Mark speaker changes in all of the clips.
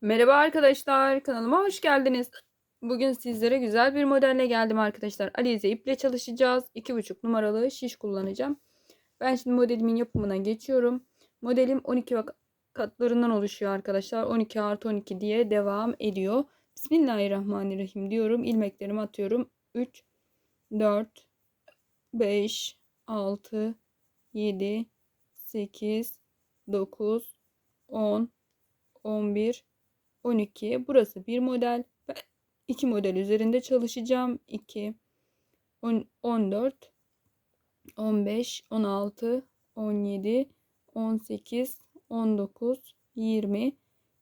Speaker 1: Merhaba arkadaşlar, kanalıma hoş geldiniz. Bugün sizlere güzel bir modelle geldim arkadaşlar. Alize iple çalışacağız. 2,5 numaralı şiş kullanacağım. Ben şimdi modelimin yapımına geçiyorum. Modelim 12 katlarından oluşuyor arkadaşlar. 12 artı 12 diye devam ediyor. Bismillahirrahmanirrahim diyorum. İlmeklerimi atıyorum. 3, 4, 5, 6, 7, 8, 9, 10, 11, 12. Burası bir model. Ben iki model üzerinde çalışacağım. 2, 14, 15, 16, 17, 18, 19, 20,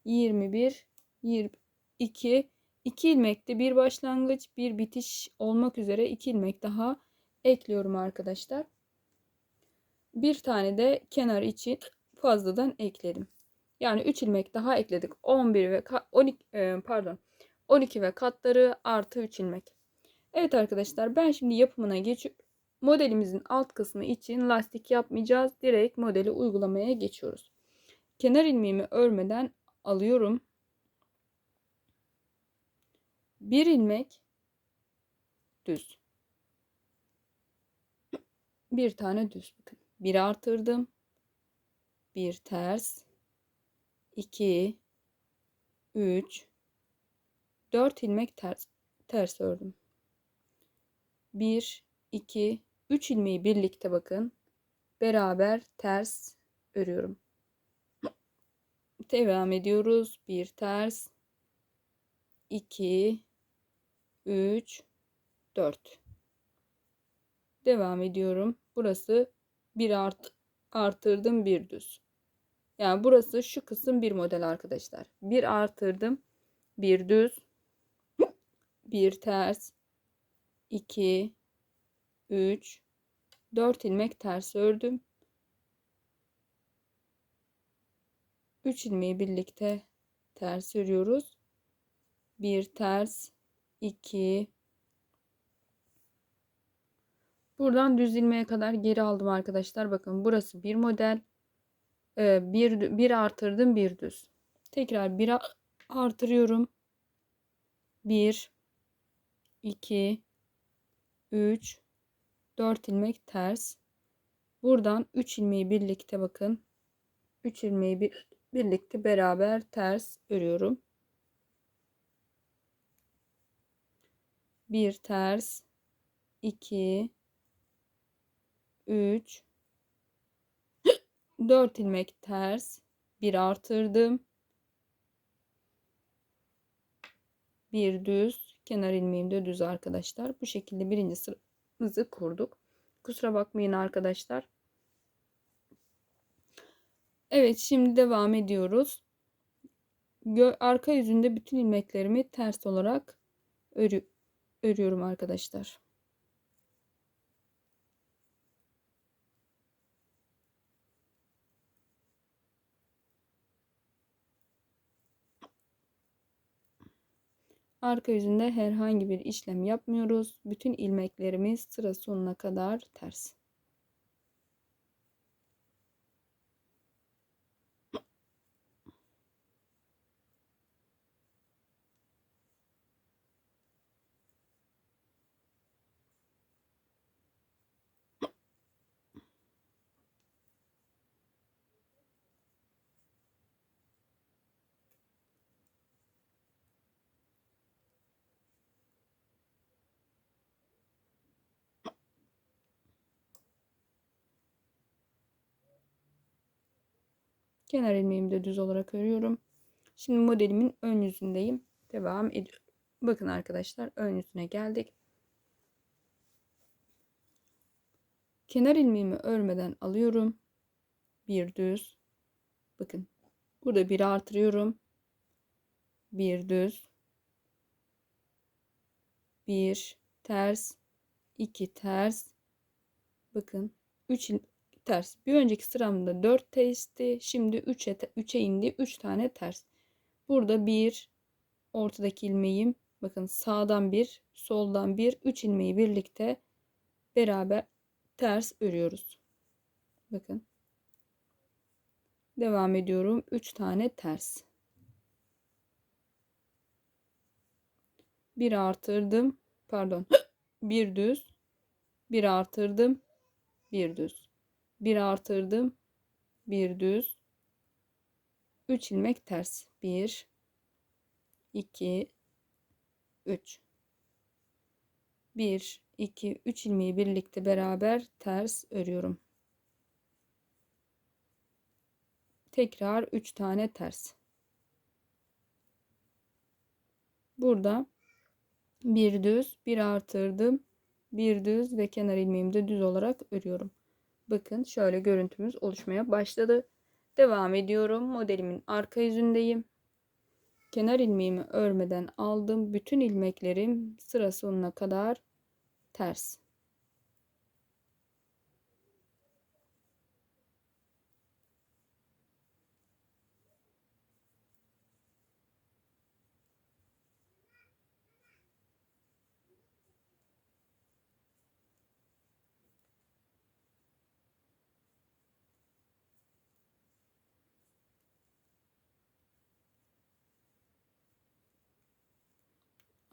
Speaker 1: 21, 22, 2 ilmekte bir başlangıç, bir bitiş olmak üzere 2 ilmek daha ekliyorum arkadaşlar. Bir tane de kenar için fazladan ekledim. Yani 3 ilmek daha ekledik. 11 ve 12 e, pardon 12 ve katları artı 3 ilmek. Evet arkadaşlar ben şimdi yapımına geçip modelimizin alt kısmı için lastik yapmayacağız. Direkt modeli uygulamaya geçiyoruz. Kenar ilmeğimi örmeden alıyorum. Bir ilmek düz. Bir tane düz bakın. Bir artırdım. Bir ters 2 3 4 ilmek ters ters ördüm. 1 2 3 ilmeği birlikte bakın. Beraber ters örüyorum. Devam ediyoruz. 1 ters 2 3 4 Devam ediyorum. Burası bir art artırdım bir düz. Yani burası şu kısım bir model arkadaşlar. Bir artırdım. Bir düz. Bir ters. 2 3 4 ilmek ters ördüm. 3 ilmeği birlikte ters örüyoruz. Bir ters 2 Buradan düz ilmeğe kadar geri aldım arkadaşlar. Bakın burası bir model. Bir, bir artırdım bir düz. Tekrar bir artırıyorum. 1 2 3 4 ilmek ters. Buradan 3 ilmeği birlikte bakın. 3 ilmeği bir, birlikte beraber ters örüyorum. Bir ters 2 3 4 ilmek ters bir artırdım. Bir düz kenar ilmeğim de düz arkadaşlar. Bu şekilde birinci sıramızı kurduk. Kusura bakmayın arkadaşlar. Evet şimdi devam ediyoruz. Gö arka yüzünde bütün ilmeklerimi ters olarak örü örüyorum arkadaşlar Arka yüzünde herhangi bir işlem yapmıyoruz. Bütün ilmeklerimiz sıra sonuna kadar ters. Kenar ilmeğimi de düz olarak örüyorum. Şimdi modelimin ön yüzündeyim. Devam ediyorum. Bakın arkadaşlar ön yüzüne geldik. Kenar ilmeğimi örmeden alıyorum. Bir düz. Bakın. Burada bir artırıyorum. Bir düz. Bir ters. iki ters. Bakın. Üç ters. Bir önceki sıramda 4 tersti. Şimdi 3'e 3'e indi. 3 tane ters. Burada bir ortadaki ilmeğim bakın sağdan bir, soldan bir, 3 ilmeği birlikte beraber ters örüyoruz. Bakın. Devam ediyorum. 3 tane ters. bir artırdım. Pardon. bir düz. Bir artırdım. Bir düz. Bir artırdım. Bir düz. 3 ilmek ters. 1 2 3 1 2 3 ilmeği birlikte beraber ters örüyorum. Tekrar 3 tane ters. Burada bir düz, bir artırdım, bir düz ve kenar ilmeğimi de düz olarak örüyorum. Bakın şöyle görüntümüz oluşmaya başladı. Devam ediyorum. Modelimin arka yüzündeyim. Kenar ilmeğimi örmeden aldım. Bütün ilmeklerim sıra sonuna kadar ters.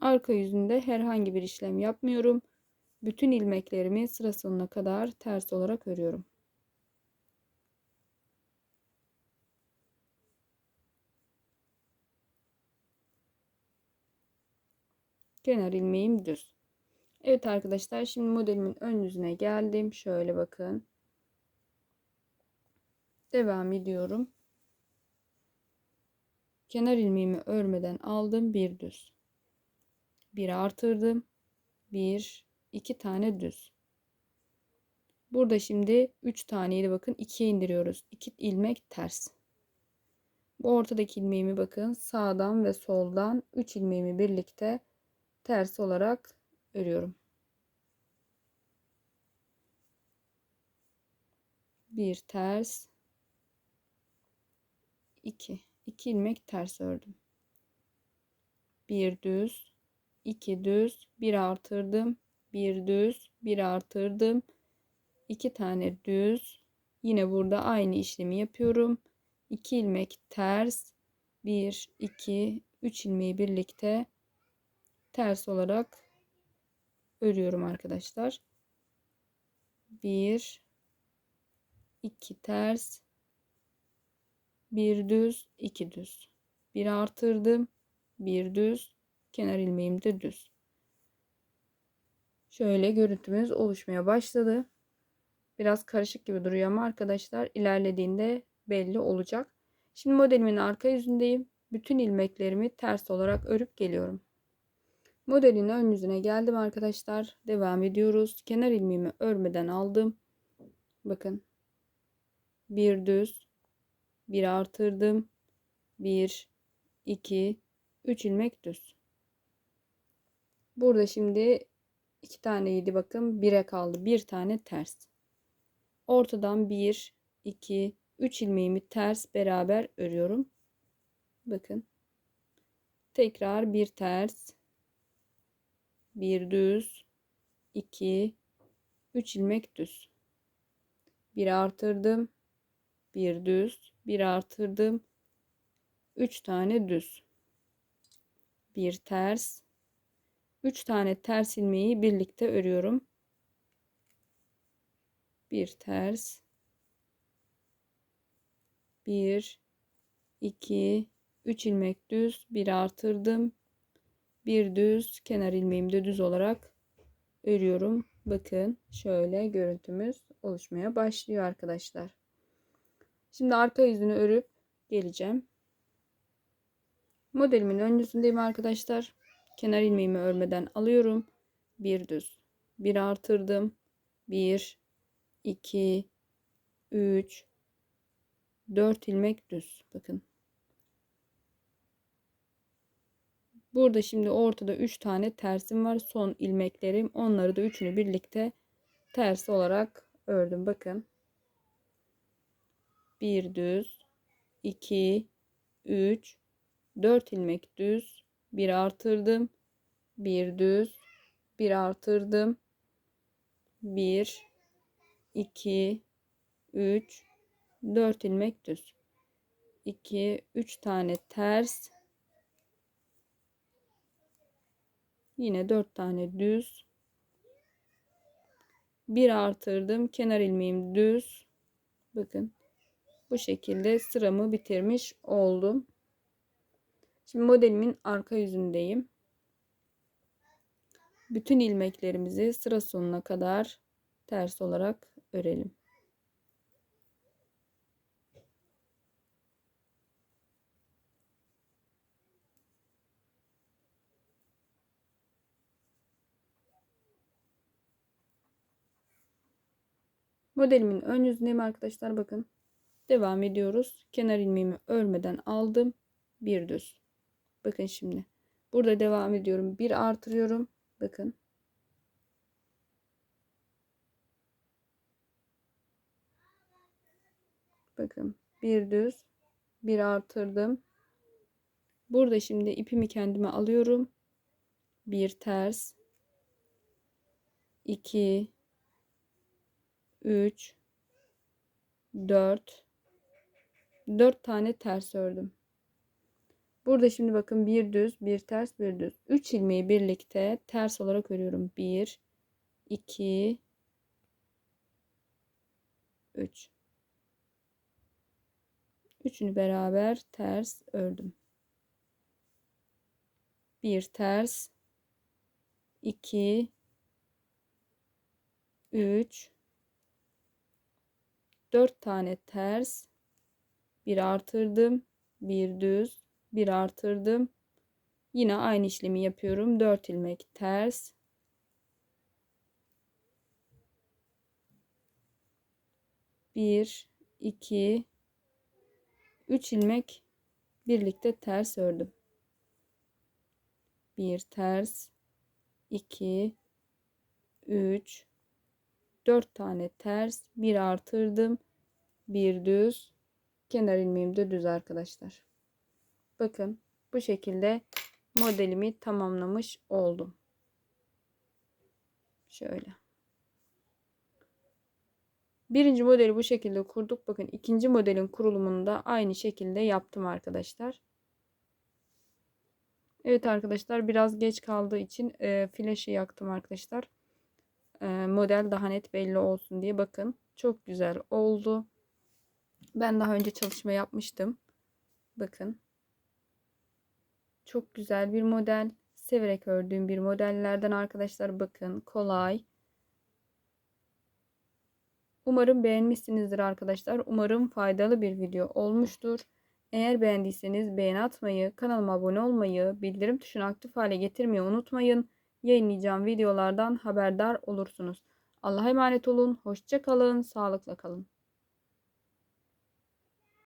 Speaker 1: Arka yüzünde herhangi bir işlem yapmıyorum. Bütün ilmeklerimi sıra sonuna kadar ters olarak örüyorum. Kenar ilmeğim düz. Evet arkadaşlar şimdi modelimin ön yüzüne geldim. Şöyle bakın. Devam ediyorum. Kenar ilmeğimi örmeden aldım bir düz. Bir artırdım. Bir, iki tane düz. Burada şimdi 3 taneydi bakın 2'ye indiriyoruz. 2 ilmek ters. Bu ortadaki ilmeğimi bakın sağdan ve soldan 3 ilmeğimi birlikte ters olarak örüyorum. Bir ters 2 2 ilmek ters ördüm. Bir düz 2 düz, 1 artırdım, 1 düz, 1 artırdım. 2 tane düz. Yine burada aynı işlemi yapıyorum. 2 ilmek ters, 1 2 3 ilmeği birlikte ters olarak örüyorum arkadaşlar. 1 2 ters 1 düz 2 düz 1 artırdım 1 düz Kenar ilmeğim de düz. Şöyle görüntümüz oluşmaya başladı. Biraz karışık gibi duruyor ama arkadaşlar ilerlediğinde belli olacak. Şimdi modelimin arka yüzündeyim. Bütün ilmeklerimi ters olarak örüp geliyorum. Modelin ön yüzüne geldim arkadaşlar. Devam ediyoruz. Kenar ilmeğimi örmeden aldım. Bakın. Bir düz. Bir artırdım. Bir, iki, üç ilmek düz. Burada şimdi iki taneydi bakın. Bire kaldı. Bir tane ters. Ortadan bir, iki, üç ilmeğimi ters beraber örüyorum. Bakın. Tekrar bir ters. Bir düz. iki, üç ilmek düz. Bir artırdım. Bir düz. Bir artırdım. Üç tane düz. Bir ters 3 tane ters ilmeği birlikte örüyorum. Bir ters. 1 2 3 ilmek düz, bir artırdım. Bir düz, kenar ilmeğimi de düz olarak örüyorum. Bakın şöyle görüntümüz oluşmaya başlıyor arkadaşlar. Şimdi arka yüzünü örüp geleceğim. Modelimin ön yüzündeyim arkadaşlar. Kenar ilmeğimi örmeden alıyorum. Bir düz. Bir artırdım. Bir, iki, üç, dört ilmek düz. Bakın. Burada şimdi ortada 3 tane tersim var. Son ilmeklerim. Onları da üçünü birlikte ters olarak ördüm. Bakın. Bir düz. 2 3 4 ilmek düz bir artırdım. Bir düz. Bir artırdım. Bir, iki, üç, dört ilmek düz. 2 3 tane ters Yine 4 tane düz. Bir artırdım. Kenar ilmeğim düz. Bakın. Bu şekilde sıramı bitirmiş oldum. Şimdi modelimin arka yüzündeyim. Bütün ilmeklerimizi sıra sonuna kadar ters olarak örelim. Modelimin ön yüzündeyim arkadaşlar bakın. Devam ediyoruz. Kenar ilmeğimi örmeden aldım. Bir düz. Bakın şimdi. Burada devam ediyorum. Bir artırıyorum. Bakın. Bakın. Bir düz. Bir artırdım. Burada şimdi ipimi kendime alıyorum. Bir ters. 2 3 4 4 tane ters ördüm. Burada şimdi bakın bir düz, bir ters, bir düz. 3 ilmeği birlikte ters olarak örüyorum. 1 2 3 Üçünü beraber ters ördüm. Bir ters 2 3 4 tane ters bir artırdım bir düz bir artırdım. Yine aynı işlemi yapıyorum. 4 ilmek ters. Bir iki üç ilmek birlikte ters ördüm. Bir ters 2 3 4 tane ters bir artırdım. Bir düz. Kenar ilmeğim de düz arkadaşlar bakın bu şekilde modelimi tamamlamış oldum şöyle birinci modeli bu şekilde kurduk bakın ikinci modelin kurulumunu da aynı şekilde yaptım arkadaşlar Evet arkadaşlar biraz geç kaldığı için e, flaşı yaktım arkadaşlar. E, model daha net belli olsun diye bakın. Çok güzel oldu. Ben daha önce çalışma yapmıştım. Bakın. Çok güzel bir model. Severek ördüğüm bir modellerden arkadaşlar bakın. Kolay. Umarım beğenmişsinizdir arkadaşlar. Umarım faydalı bir video olmuştur. Eğer beğendiyseniz beğen atmayı, kanalıma abone olmayı, bildirim tuşunu aktif hale getirmeyi unutmayın. Yayınlayacağım videolardan haberdar olursunuz. Allah'a emanet olun. Hoşça kalın. Sağlıkla kalın.